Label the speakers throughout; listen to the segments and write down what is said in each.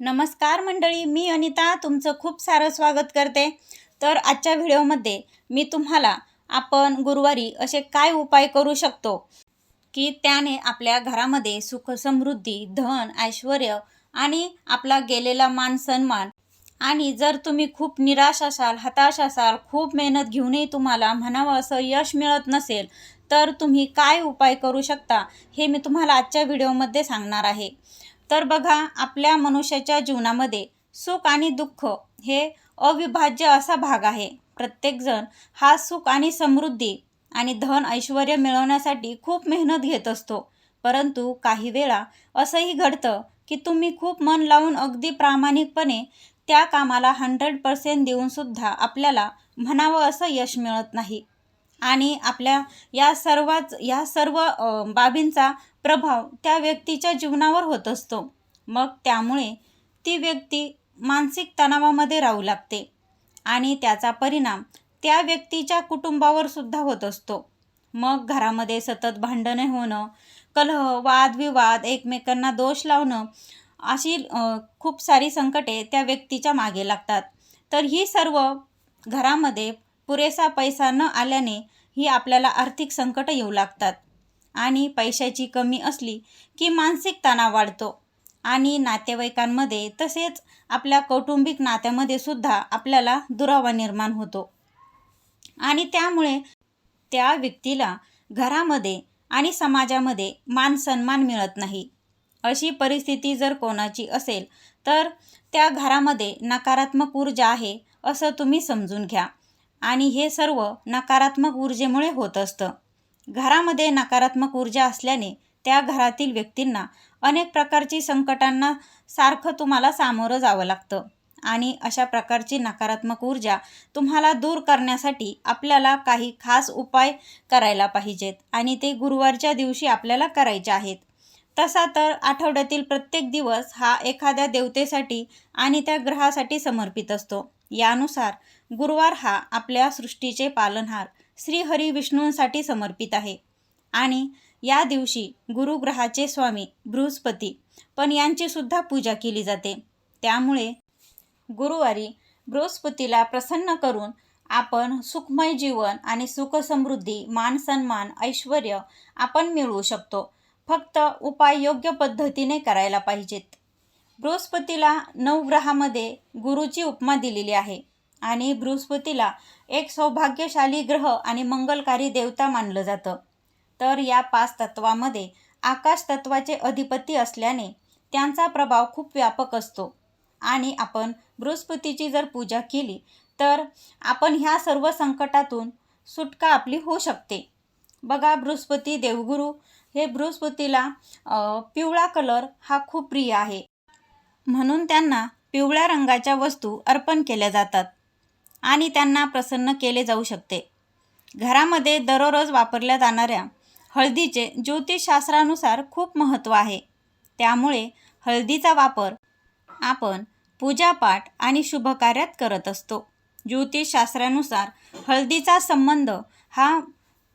Speaker 1: नमस्कार मंडळी मी अनिता तुमचं खूप सारं स्वागत करते. तर आजच्या व्हिडिओमध्ये मी तुम्हाला आपण गुरुवारी असे काय उपाय करू शकतो? की त्याने आपल्या घरामध्ये सुख समृद्धी धन ऐश्वर आणि आपला गेलेला मान सन्मान आणि जर तुम्ही खूप निराश असाल हताश असाल खूप मेहनत घेऊनही तुम्हाला म्हणावं असं यश मिळत नसेल तर तुम्ही काय उपाय करू शकता हे मी तुम्हाला आजच्या व्हिडिओमध्ये सांगणार आहे. तर बघा आपल्या मनुष्याच्या जीवनामध्ये सुख आणि दुःख हे अविभाज्य असा भाग आहे. प्रत्येकजण हा सुख आणि समृद्धी आणि धन ऐश्वर मिळवण्यासाठी खूप मेहनत घेत असतो. परंतु काही वेळा असंही घडतं की तुम्ही खूप मन लावून अगदी प्रामाणिकपणे त्या कामाला हंड्रेड पर्सेंट देऊनसुद्धा आपल्याला म्हणावं असं यश मिळत नाही. आणि आपल्या या सर्वाच या सर्व बाबींचा प्रभाव त्या व्यक्तीच्या जीवनावर होत असतो. मग त्यामुळे ती व्यक्ती मानसिक तणावामध्ये राहू लागते आणि त्याचा परिणाम त्या व्यक्तीच्या कुटुंबावर सुद्धा होत असतो. मग घरामध्ये सतत भांडणे होणं कलह वादविवाद एकमेकांना दोष लावणं अशी खूप सारी संकटे त्या व्यक्तीच्या मागे लागतात. तर ही सर्व घरामध्ये पुरेसा पैसा न आल्याने ही आपल्याला आर्थिक संकट येऊ लागतात. आणि पैशाची कमी असली की मानसिक तणाव वाढतो. आणि नातेवाईकांमध्ये तसेच आपल्या कौटुंबिक नात्यामध्ये सुद्धा आपल्याला दुरावा निर्माण होतो. आणि त्यामुळे त्या व्यक्तीला घरामध्ये आणि समाजामध्ये मान सन्मान मिळत नाही. अशी परिस्थिती जर कोणाची असेल तर त्या घरामध्ये नकारात्मक ऊर्जा आहे असं तुम्ही समजून घ्या. आणि हे सर्व नकारात्मक ऊर्जेमुळे होत असतं. घरामध्ये नकारात्मक ऊर्जा असल्याने त्या घरातील व्यक्तींना अनेक प्रकारची संकटांना सारखं तुम्हाला सामोरं जावं लागतं आणि अशा प्रकारची नकारात्मक ऊर्जा तुम्हाला दूर करण्यासाठी आपल्याला काही खास उपाय करायला पाहिजेत आणि ते गुरुवारच्या दिवशी आपल्याला करायचे आहेत. तसा तर आठवड्यातील प्रत्येक दिवस हा एखाद्या देवतेसाठी आणि त्या ग्रहासाठी समर्पित असतो. यानुसार गुरुवार हा आपल्या सृष्टीचे पालनहार श्री हरी विष्णूंसाठी समर्पित आहे. आणि या दिवशी गुरुग्रहाचे स्वामी बृहस्पती पण यांची सुद्धा पूजा केली जाते. त्यामुळे गुरुवारी बृहस्पतीला प्रसन्न करून आपण सुखमय जीवन आणि सुखसमृद्धी मान सन्मान ऐश्वर आपण मिळवू शकतो. फक्त उपाय योग्य पद्धतीने करायला पाहिजेत. बृहस्पतीला नवग्रहामध्ये गुरुची उपमा दिलेली आहे. आणि बृहस्पतीला एक सौभाग्यशाली ग्रह आणि मंगलकारी देवता मानलं जातं. तर या पाच तत्वामध्ये आकाश तत्वाचे अधिपती असल्याने त्यांचा प्रभाव खूप व्यापक असतो. आणि आपण बृहस्पतीची जर पूजा केली तर आपण ह्या सर्व संकटातून सुटका आपली होऊ शकते. बघा बृहस्पती देवगुरू हे बृहस्पतीला पिवळा कलर हा खूप प्रिय आहे. म्हणून त्यांना पिवळ्या रंगाच्या वस्तू अर्पण केल्या जातात. आणि त्यांना प्रसन्न केले जाऊ शकते. घरामध्ये दररोज वापरल्या जाणाऱ्या हळदीचे ज्योतिषशास्त्रानुसार खूप महत्त्व आहे. त्यामुळे हळदीचा वापर आपण पूजापाठ आणि शुभकार्यात करत असतो. ज्योतिषशास्त्रानुसार हळदीचा संबंध हा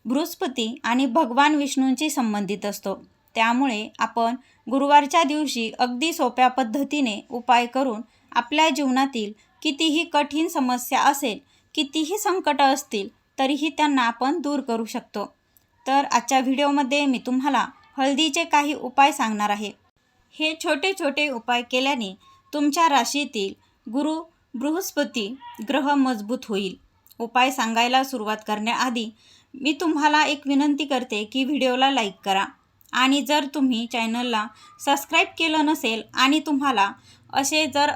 Speaker 1: बृहस्पती आणि भगवान विष्णूंशी संबंधित असतो. त्यामुळे आपण गुरुवारच्या दिवशी अगदी सोप्या पद्धतीने उपाय करून आपल्या जीवनातील कितीही कठीण समस्या असेल कितीही संकटं असतील तरीही त्यांना आपण दूर करू शकतो. तर आजच्या व्हिडिओमध्ये मी तुम्हाला हळदीचे काही उपाय सांगणार आहे. हे छोटे छोटे उपाय केल्याने तुमच्या राशीतील गुरु बृहस्पती ग्रह मजबूत होईल. उपाय सांगायला सुरुवात करण्याआधी मी तुम्हाला एक विनंती करते की व्हिडिओला लाईक करा. आणि जर तुम्ही चॅनलला सबस्क्राईब केलं नसेल आणि तुम्हाला असे जर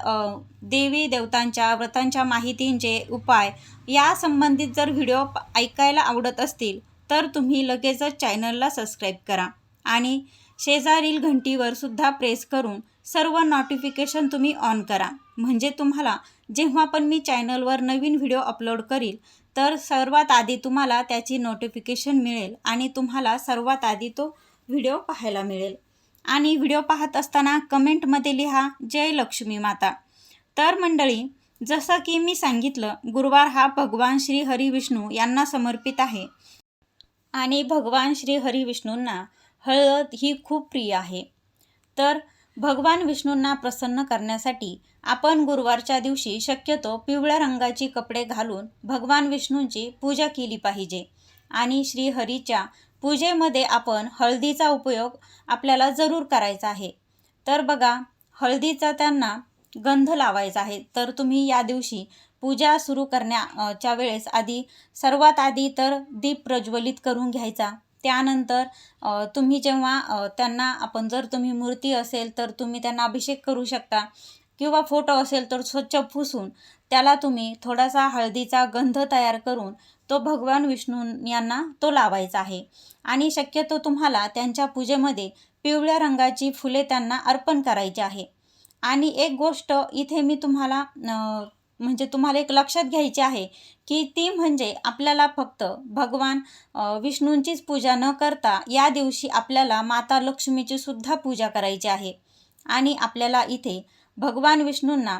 Speaker 1: देवी देवतांच्या व्रतांच्या माहितींचे उपाय या संबंधित जर व्हिडिओ ऐकायला आवडत असतील तर तुम्ही लगेचच चॅनलला सबस्क्राईब करा. आणि शेजारील घंटीवर सुद्धा प्रेस करून सर्व नोटिफिकेशन तुम्ही ऑन करा. म्हणजे तुम्हाला जेव्हा पण मी चॅनलवर नवीन व्हिडिओ अपलोड करील तर सर्वात आधी तुम्हाला त्याची नोटिफिकेशन मिळेल आणि तुम्हाला सर्वात आधी तो व्हिडिओ पाहायला मिळेल. आणि व्हिडिओ पाहत असताना कमेंटमध्ये लिहा जय लक्ष्मी माता. तर मंडळी जसं की मी सांगितलं गुरुवार हा भगवान श्री हरी विष्णू यांना समर्पित आहे. आणि भगवान श्री हरी विष्णूंना हळद ही खूप प्रिय आहे. तर भगवान विष्णूंना प्रसन्न करण्यासाठी आपण गुरुवारच्या दिवशी शक्यतो पिवळ्या रंगाची कपडे घालून भगवान विष्णूंची पूजा केली पाहिजे. आणि श्रीहरीच्या पूजेमध्ये आपण हळदीचा उपयोग आपल्याला जरूर करायचा आहे. तर बघा हळदीचा त्यांना गंध लावायचा आहे. तर तुम्ही या दिवशी पूजा सुरू करण्याच्या वेळेस आधी सर्वात आधी तर दीप प्रज्वलित करून घ्यायचा. त्यानंतर तुम्ही जेव्हा त्यांना आपण जर तुम्ही मूर्ती असेल तर तुम्ही त्यांना अभिषेक करू शकता किंवा फोटो असेल तर स्वच्छ पुसून त्याला तुम्ही थोडासा हळदीचा गंध तयार करून तो भगवान विष्णू यांना तो लावायचा आहे. आणि शक्यतो तुम्हाला त्यांच्या पूजेमध्ये पिवळ्या रंगाची फुले त्यांना अर्पण करायची आहे. आणि एक गोष्ट इथे मी तुम्हाला म्हणजे तुम्हाला एक लक्षात घ्यायची आहे की ती म्हणजे आपल्याला फक्त भगवान विष्णूंचीच पूजा न करता या दिवशी आपल्याला माता लक्ष्मीची सुद्धा पूजा करायची आहे. आणि आपल्याला इथे भगवान विष्णूंना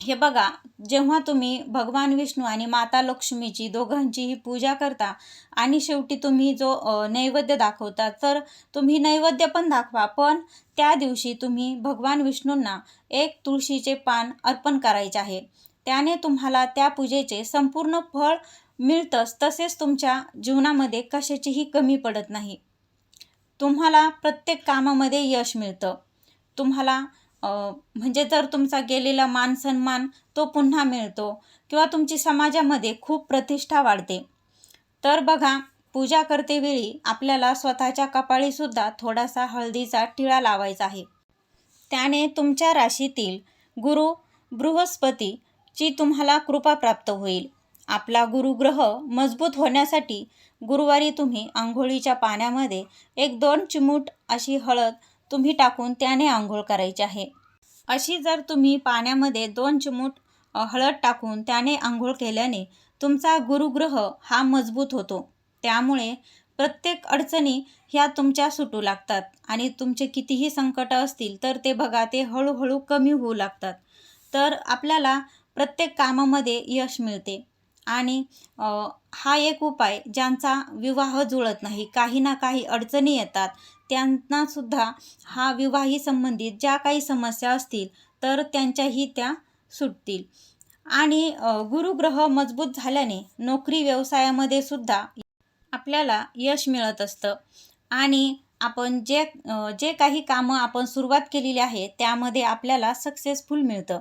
Speaker 1: हे बघा जेव्हा तुम्ही भगवान विष्णू आणि माता लक्ष्मीची दोघांचीही पूजा करता आणि शेवटी तुम्ही जो नैवेद्य दाखवता तर तुम्ही नैवेद्य पण दाखवा पण त्या दिवशी तुम्ही भगवान विष्णूंना एक तुळशीचे पान अर्पण करायचे आहे. त्याने तुम्हाला त्या पूजेचे संपूर्ण फळ मिळतंच तसेच तुमच्या जीवनामध्ये कशाचीही कमी पडत नाही. तुम्हाला प्रत्येक कामामध्ये यश मिळतं. तुम्हाला म्हणजे जर तुमचा गेलेला मान सन्मान तो पुन्हा मिळतो किंवा तुमची समाजामध्ये खूप प्रतिष्ठा वाढते. तर बघा पूजा करतेवेळी आपल्याला स्वतःच्या कपाळीसुद्धा थोडासा हळदीचा टिळा लावायचा आहे. त्याने तुमच्या राशीतील गुरु बृहस्पतीची तुम्हाला कृपा प्राप्त होईल. आपला गुरुग्रह मजबूत होण्यासाठी गुरुवारी तुम्ही आंघोळीच्या पाण्यामध्ये एक दोन चिमूट अशी हळद तुम्ही टाकून त्याने आंघोळ करायची आहे. अशी जर तुम्ही पाण्यामध्ये दोन चिमूट हळद टाकून त्याने आंघोळ केल्याने तुमचा गुरुग्रह हा मजबूत होतो. त्यामुळे प्रत्येक अडचणी ह्या तुमच्या सुटू लागतात आणि तुमचे कितीही संकट असतील तर ते बघा ते हळूहळू कमी होऊ लागतात. तर आपल्याला प्रत्येक कामामध्ये यश मिळते. आणि हा एक उपाय ज्यांचा विवाह जुळत नाही काही ना काही अडचणी येतात त्यांनासुद्धा हा विवाही संबंधित ज्या काही समस्या असतील तर त्यांच्याही त्या सुटतील. आणि गुरुग्रह मजबूत झाल्याने नोकरी व्यवसायामध्ये सुद्धा आपल्याला यश मिळत असतं. आणि आपण जे जे काही कामं आपण सुरुवात केलेली आहे त्यामध्ये आपल्याला सक्सेसफुल मिळतं.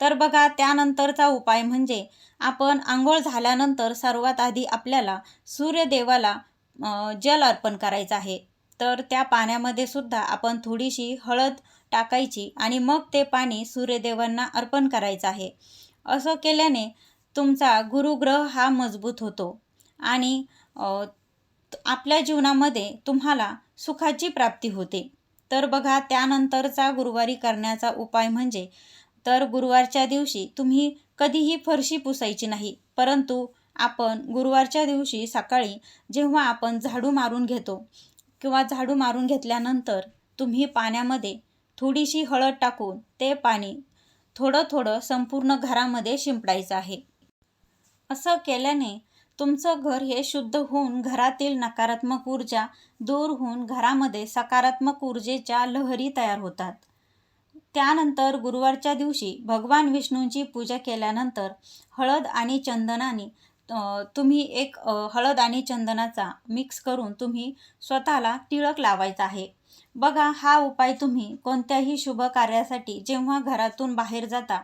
Speaker 1: तर बघा त्यानंतरचा उपाय म्हणजे आपण आंघोळ झाल्यानंतर सर्वात आधी आपल्याला सूर्यदेवाला जल अर्पण करायचं आहे. तर त्या पाण्यामध्ये सुद्धा आपण थोडीशी हळद टाकायची आणि मग ते पाणी सूर्यदेवांना अर्पण करायचं आहे. असं केल्याने तुमचा गुरुग्रह हा मजबूत होतो आणि आपल्या जीवनामध्ये तुम्हाला सुखाची प्राप्ती होते. तर बघा त्यानंतरचा गुरुवारी करण्याचा उपाय म्हणजे तर गुरुवारच्या दिवशी तुम्ही कधीही फरशी पुसायची नाही परंतु आपण गुरुवारच्या दिवशी सकाळी जेव्हा आपण झाडू मारून घेतो किंवा झाडू मारून घेतल्यानंतर तुम्ही पाण्यामध्ये थोडीशी हळद टाकून ते पाणी थोडं थोडं संपूर्ण घरामध्ये शिंपडायचं आहे. असं केल्याने तुमचं घर हे शुद्ध होऊन घरातील नकारात्मक ऊर्जा दूर होऊन घरामध्ये सकारात्मक ऊर्जेच्या लहरी तयार होतात. त्यानंतर गुरुवारच्या दिवशी भगवान विष्णूंची पूजा केल्यानंतर हळद आणि चंदनाने तुम्ही एक हळद आणि चंदनाचा मिक्स करून तुम्ही स्वतःला टिळक लावायचा आहे. बघा हा उपाय तुम्ही कोणत्याही शुभ कार्यासाठी जेव्हा घरातून बाहेर जाता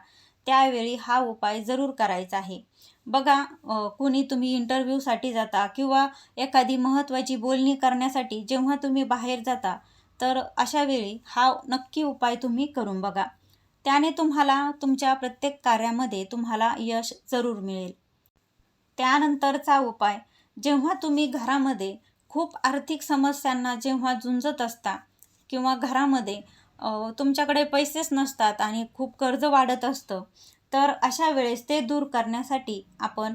Speaker 1: त्यावेळी हा उपाय जरूर करायचा आहे. बघा कुणी तुम्ही इंटरव्ह्यूसाठी जाता किंवा एखादी महत्त्वाची बोलणी करण्यासाठी जेव्हा तुम्ही बाहेर जाता तर अशा वेळी हा नक्की उपाय तुम्ही करून बघा. त्याने तुम्हाला तुमच्या प्रत्येक कार्यामध्ये तुम्हाला यश जरूर मिळेल. त्यानंतरचा उपाय. जेव्हा तुम्ही घरामध्ये खूप आर्थिक समस्यांना जेव्हा झुंजत असता किंवा घरामध्ये तुमच्याकडे पैसेच नसतात आणि खूप कर्ज वाढत असतं तर अशा वेळेस ते दूर करण्यासाठी आपण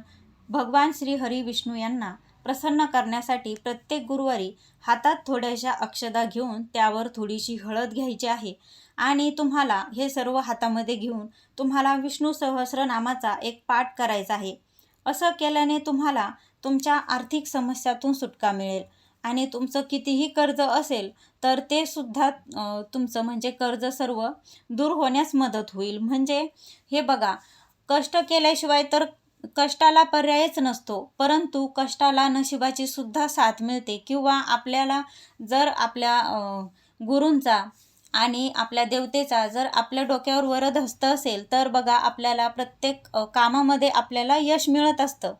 Speaker 1: भगवान श्री हरी विष्णू यांना प्रसन्न करण्यासाठी प्रत्येक गुरुवारी हातात थोड्याशा अक्षदा घेऊन त्यावर थोडीशी हळद घ्यायची आहे आणि तुम्हाला हे सर्व हातामध्ये घेऊन तुम्हाला विष्णू सहस्रनामाचा एक पाठ करायचा आहे. असं केल्याने तुम्हाला तुमच्या आर्थिक समस्यातून सुटका मिळेल. आणि तुमचं कितीही कर्ज असेल तर ते सुद्धा तुमचं म्हणजे कर्ज सर्व दूर होण्यास मदत होईल. म्हणजे हे बघा कष्ट केल्याशिवाय तर कष्टाला पर्यायच नसतो परंतु कष्टाला नशिबाची सुद्धा साथ मिळते. किंवा आपल्याला जर आपल्या गुरूंचा आणि आपल्या देवतेचा जर आपल्या डोक्यावर वरद हस्त असेल तर बघा आपल्याला प्रत्येक कामामध्ये आपल्याला यश मिळत असतं.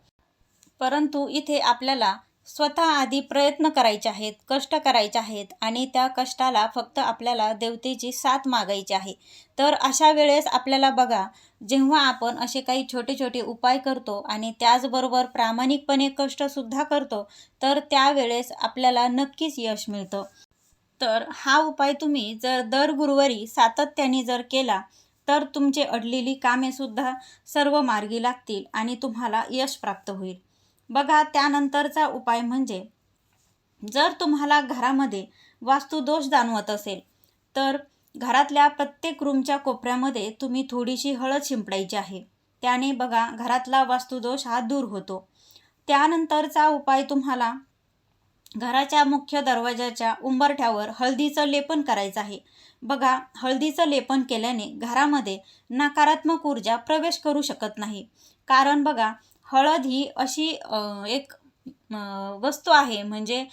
Speaker 1: परंतु इथे आपल्याला स्वतः आधी प्रयत्न करायचे आहेत कष्ट करायचे आहेत आणि त्या कष्टाला फक्त आपल्याला देवतेची साथ मागायची आहे. तर अशा वेळेस आपल्याला बघा जेव्हा आपण असे काही छोटे छोटे उपाय करतो आणि त्याचबरोबर प्रामाणिकपणे कष्टसुद्धा करतो तर त्यावेळेस आपल्याला नक्कीच यश मिळतं. तर हा उपाय तुम्ही जर दर गुरुवारी सातत्याने जर केला तर तुमचे अडलेली कामेसुद्धा सर्व मार्गी लागतील आणि तुम्हाला यश प्राप्त होईल. बघा त्यानंतरचा उपाय म्हणजे जर तुम्हाला घरामध्ये वास्तुदोष जाणवत असेल तर घरातल्या प्रत्येक रूमच्या कोपऱ्यामध्ये तुम्ही थोडीशी हळद शिंपडायची आहे. त्याने बघा घरातला वास्तुदोष हा दूर होतो. त्यानंतरचा उपाय तुम्हाला घराच्या मुख्य दरवाजाच्या उंबरठ्यावर हळदीचं लेपन करायचं आहे. बघा हळदीचं लेपन केल्याने घरामध्ये नकारात्मक ऊर्जा प्रवेश करू शकत नाही. कारण बघा हळद ही अशी एक वस्तू आहे म्हणजे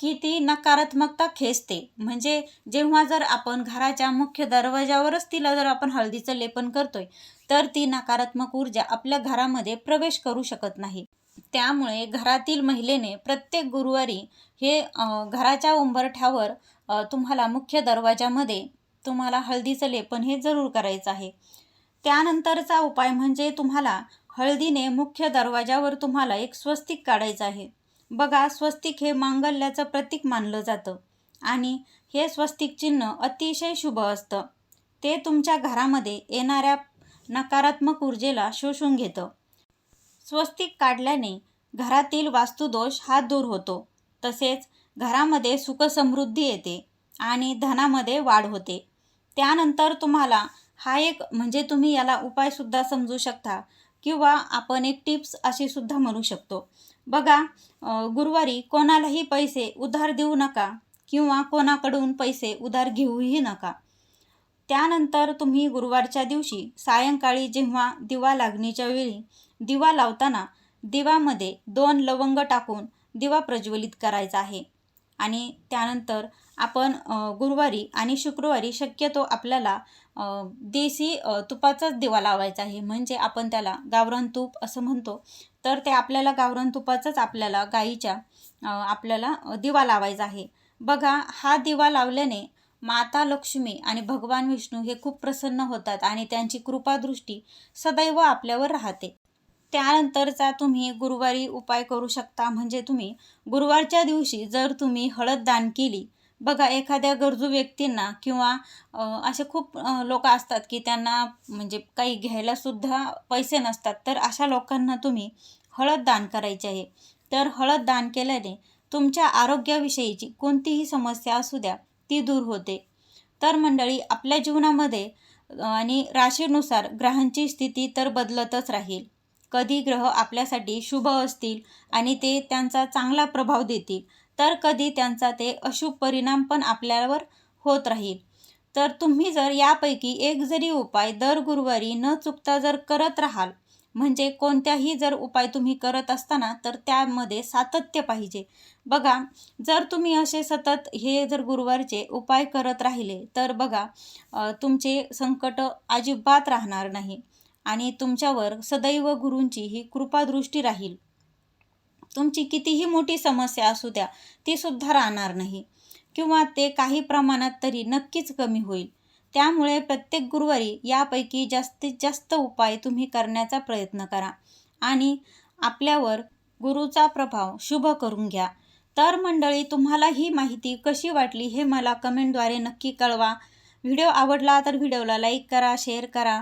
Speaker 1: की ती नकारात्मकता खेचते. म्हणजे जेव्हा जर आपण घराच्या मुख्य दरवाजावरच तिला जर आपण हळदीचं लेपन करतोय तर ती नकारात्मक ऊर्जा आपल्या घरामध्ये प्रवेश करू शकत नाही. त्यामुळे घरातील महिलेने प्रत्येक गुरुवारी हे घराच्या उंबरठ्यावर तुम्हाला मुख्य दरवाजामध्ये तुम्हाला हळदीचं लेपन हे जरूर करायचं आहे. त्यानंतरचा उपाय म्हणजे तुम्हाला हळदीने मुख्य दरवाजावर तुम्हाला एक स्वस्तिक काढायचं आहे. बघा स्वस्तिक हे मांगल्याचं प्रतीक मानलं जातं आणि हे स्वस्तिक चिन्ह अतिशय शुभ असतं. ते तुमच्या घरामध्ये येणाऱ्या नकारात्मक ऊर्जेला शोषून घेतं. स्वस्तिक काढल्याने घरातील वास्तुदोष हा दूर होतो. तसेच घरामध्ये सुखसमृद्धी येते आणि धनामध्ये वाढ होते. त्यानंतर तुम्हाला हा एक म्हणजे तुम्ही याला उपायसुद्धा समजू शकता किंवा आपण एक टिप्स अशी सुद्धा म्हणू शकतो. बघा गुरुवारी कोणालाही पैसे उधार देऊ नका किंवा कोणाकडून पैसे उधार घेऊही नका. त्यानंतर तुम्ही गुरुवारच्या दिवशी सायंकाळी जेव्हा दिवा लागणीच्या वेळी दिवा लावताना दिवामध्ये दोन लवंग टाकून दिवा प्रज्वलित करायचा आहे. आणि त्यानंतर आपण गुरुवारी आणि शुक्रवारी शक्यतो आपल्याला देसी देशी तुपाचाच दिवा लावायचा आहे. म्हणजे आपण त्याला गावरान तूप असं म्हणतो. तर ते आपल्याला गावरान तुपाचंच आपल्याला गाईच्या आपल्याला दिवा लावायचा आहे. बघा हा दिवा लावल्याने माता लक्ष्मी आणि भगवान विष्णू हे खूप प्रसन्न होतात आणि त्यांची कृपादृष्टी सदैव आपल्यावर राहते. त्यानंतरचा तुम्ही गुरुवारी उपाय करू शकता म्हणजे तुम्ही गुरुवारच्या दिवशी जर तुम्ही हळद दान केली बघा एखाद्या गरजू व्यक्तींना किंवा असे खूप लोक असतात की त्यांना म्हणजे काही घ्यायलासुद्धा पैसे नसतात तर अशा लोकांना तुम्ही हळद दान करायचे आहे. तर हळद दान केल्याने तुमच्या आरोग्याविषयीची कोणतीही समस्या असू द्या ती दूर होते. तर मंडळी आपल्या जीवनामध्ये आणि राशीनुसार ग्रहांची स्थिती तर बदलतच राहील. कधी ग्रह आपल्यासाठी शुभ असतील आणि ते त्यांचा चांगला प्रभाव देतील तर कधी त्यांचा ते अशुभ परिणाम पण आपल्यावर होत राहील. तर तुम्ही जर यापैकी एक जरी उपाय दर गुरुवारी न चुकता जर करत राहाल म्हणजे कोणत्याही जर उपाय तुम्ही करत असताना तर त्यामध्ये सातत्य पाहिजे. बघा जर तुम्ही असे सतत हे जर गुरुवारचे उपाय करत राहिले तर बघा तुमचे संकट अजिबात राहणार नाही आणि तुमच्यावर सदैव गुरूंची ही कृपादृष्टी राहील. तुमची कितीही मोठी समस्या असू द्या ती सुद्धा राहणार नाही किंवा ते काही प्रमाणात तरी नक्कीच कमी होईल. त्यामुळे प्रत्येक गुरुवारी यापैकी जास्तीत जास्त उपाय तुम्ही करण्याचा प्रयत्न करा. आणि आपल्यावर गुरुचा प्रभाव शुभ करून घ्या. तर मंडळी तुम्हाला ही माहिती कशी वाटली हे मला कमेंटद्वारे नक्की कळवा. व्हिडिओ आवडला तर व्हिडिओला लाईक करा शेअर करा.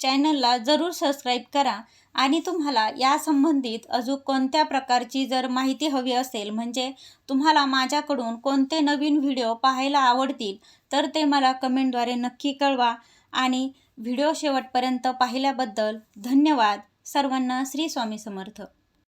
Speaker 1: चॅनलला जरूर सबस्क्राईब करा. आणि तुम्हाला या संबंधित अजून कोणत्या प्रकारची जर माहिती हवी असेल म्हणजे तुम्हाला माझ्याकडून कोणते नवीन व्हिडिओ पाहायला आवडतील तर ते मला कमेंटद्वारे नक्की कळवा आणि व्हिडिओ शेवटपर्यंत पाहिल्याबद्दल धन्यवाद. सर्वांना श्री स्वामी समर्थ.